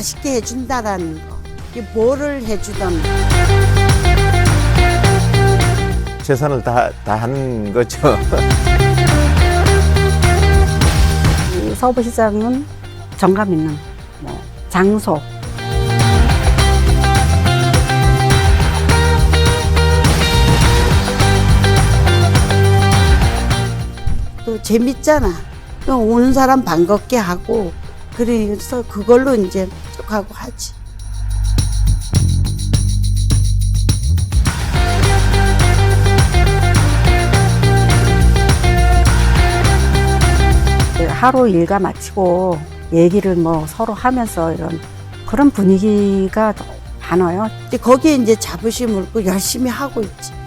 해달라는 거. 이게 뭐를 해주던 최선을 다, 다 하는 거죠. 이 서부시장은 정감 있는 뭐 장소 또 재밌잖아. 그럼 오는 사람 반갑게 하고 그래서 그걸로 이제 쭉 하고 하지. 하루 일과 마치고 얘기를 뭐 서로 하면서 이런 그런 분위기가 많아요. 근데 거기에 이제 자부심을 고 열심히 하고 있지.